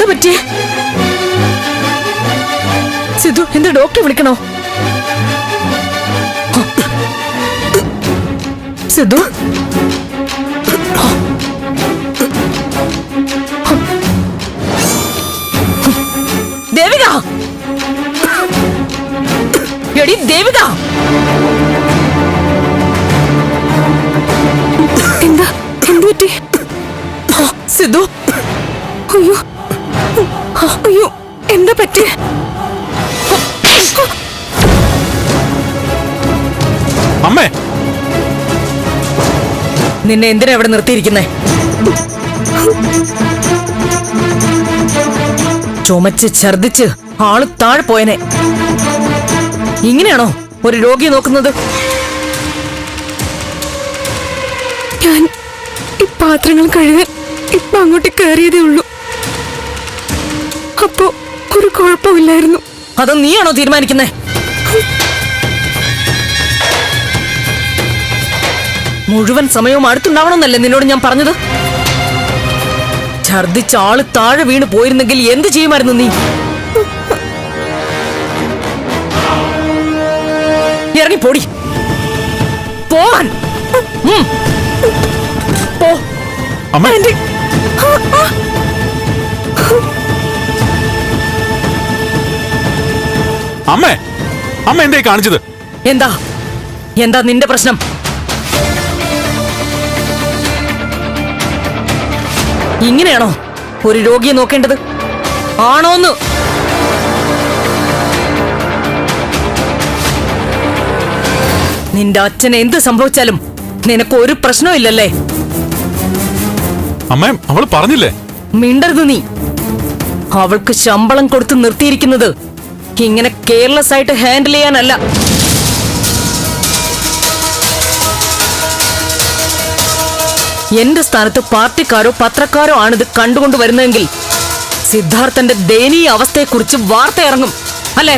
എന്താ പറ്റിയേ? സിദ്ധു എന്താ ഡോക്ടറെ വിളിക്കണോ? സിദ്ധു? ദേവിക! എടി ദേവിക! എന്താ? എന്ത് പറ്റി? സിദ്ധു? അയ്യോ അയ്യോ എന്താ പറ്റി അമ്മേ. നിന്നെ എന്തിനാ ഇവിടെ നിർത്തിയിരിക്കുന്നേ? ചുമച്ച് ഛർദിച്ച് ആൾ താഴെ പോയനെ. ഇങ്ങനെയാണോ ഒരു രോഗിയെ നോക്കുന്നത്? ഞാൻ ഈ പാത്രങ്ങൾ കഴുകാൻ ഇപ്പൊ അങ്ങോട്ട് കയറിയതേ ഉള്ളൂ. അപ്പോ ഒരു കുഴപ്പമില്ലായിരുന്നു. അത് നീയാണോ തീരുമാനിക്കുന്നേ? മുഴുവൻ സമയവും അടുത്തുണ്ടാവണമെന്നല്ലേ നിന്നോട് ഞാൻ പറഞ്ഞത്? ഛർദിച്ച ആൾ താഴെ വീണ് പോയിരുന്നെങ്കിൽ എന്ത് ചെയ്യുമായിരുന്നു നീ? ഇറങ്ങി പോടി. പോവാൻ. പോ. അമ്മ. അമ്മേ അമ്മ എന്തേ കാണിച്ചത്? എന്താ? എന്താ നിന്റെ പ്രശ്നം? ഇങ്ങനെയാണോ ഒരു രോഗിയെ നോക്കേണ്ടത്? ആണോന്ന്? നിന്റെ അച്ഛന് എന്ത് സംഭവിച്ചാലും നിനക്ക് ഒരു പ്രശ്നവും ഇല്ലല്ലേ? അമ്മ അവൾ പറഞ്ഞില്ലേ? മിണ്ടരുത് നീ. അവൾക്ക് ശമ്പളം കൊടുത്ത് നിർത്തിയിരിക്കുന്നത് ഇങ്ങനെ കെയർലെസ് ആയിട്ട് ഹാൻഡിൽ ചെയ്യാനല്ല. എന്റെ സ്ഥാനത്ത് പാർട്ടിക്കാരോ പത്രക്കാരോ ആണിത് കണ്ടുകൊണ്ട് വരുന്നതെങ്കിൽ സിദ്ധാർത്ഥന്റെ ദയനീയ അവസ്ഥയെക്കുറിച്ച് വാർത്ത ഇറങ്ങും അല്ലേ?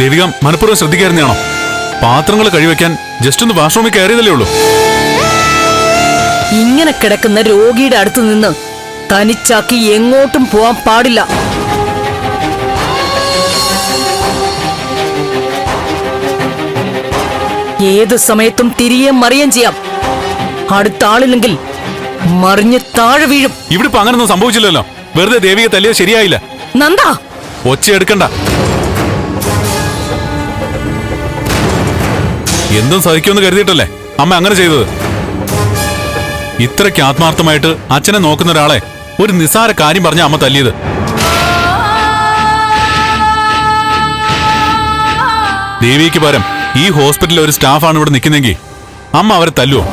ദേവിക മനഃപൂർവം ശ്രദ്ധിക്കായിരുന്നാണോ പാത്രങ്ങൾ കഴിവെക്കാൻ ജസ്റ്റ് ഒന്ന് വാഷ്റൂമിൽ കയറിയതല്ലേ ഉള്ളൂ. ഇങ്ങനെ കിടക്കുന്ന രോഗിയുടെ അടുത്ത് നിന്ന് തനിച്ചാക്കി എങ്ങോട്ടും പോവാൻ പാടില്ല. ഏത് സമയത്തും തിരികെ മറിയാൻ ചെയ്യാം. അടുത്ത ആളില്ലെങ്കിൽ മറിഞ്ഞ് താഴെ വീഴും. ഇവിടെ ഇപ്പൊ അങ്ങനൊന്നും സംഭവിച്ചില്ലല്ലോ. വെറുതെ ദേവിക തല്ലിയത് ശരിയായില്ല. നന്ദ. ഒച്ച എടുക്കണ്ട. എന്തും സഹിക്കുമെന്ന് കരുതിയിട്ടല്ലേ അമ്മ അങ്ങനെ ചെയ്തത്? ഇത്രയ്ക്ക് ആത്മാർത്ഥമായിട്ട് അച്ഛനെ നോക്കുന്ന ഒരാളെ ഒരു നിസ്സാര കാര്യം പറഞ്ഞ അമ്മ തല്ലിയത്. ദേവിക്ക് പകരം ഈ ഹോസ്പിറ്റലിൽ ഒരു സ്റ്റാഫാണ് ഇവിടെ നിൽക്കുന്നെങ്കിൽ അമ്മ അവരെ തല്ലുവോ?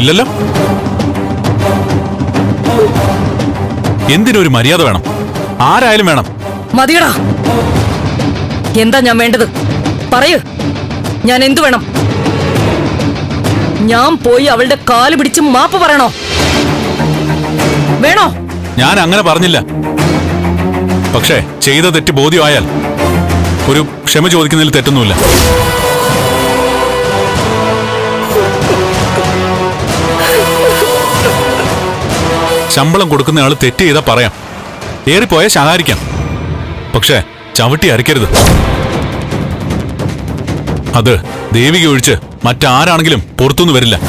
ഇല്ലല്ലോ? എന്തിനൊരു മര്യാദ വേണം? ആരായാലും വേണം. മതിയടാ. എന്താ ഞാൻ വേണ്ടത്? പറയൂ. ഞാൻ എന്തു വേണം? ഞാൻ പോയി അവളുടെ കാൽ പിടിച്ച് മാപ്പ് പറയണോ? വേണോ? ഞാൻ അങ്ങനെ പറഞ്ഞില്ല. പക്ഷേ ചെയ്ത തെറ്റ് ബോധ്യമായാൽ ഒരു ക്ഷമ ചോദിക്കുന്നതിൽ തെറ്റൊന്നുമില്ല. ശമ്പളം കൊടുക്കുന്ന ആൾ തെറ്റ് ചെയ്താ പറയാം. ഏറിപ്പോയാൽ ശകാരിക്കാം. പക്ഷേ ചവിട്ടി അരയ്ക്കരുത്. അത് ദേവിക ഒഴിച്ച് മറ്റാരാണെങ്കിലും പുറത്തുനിന്ന് വരില്ല.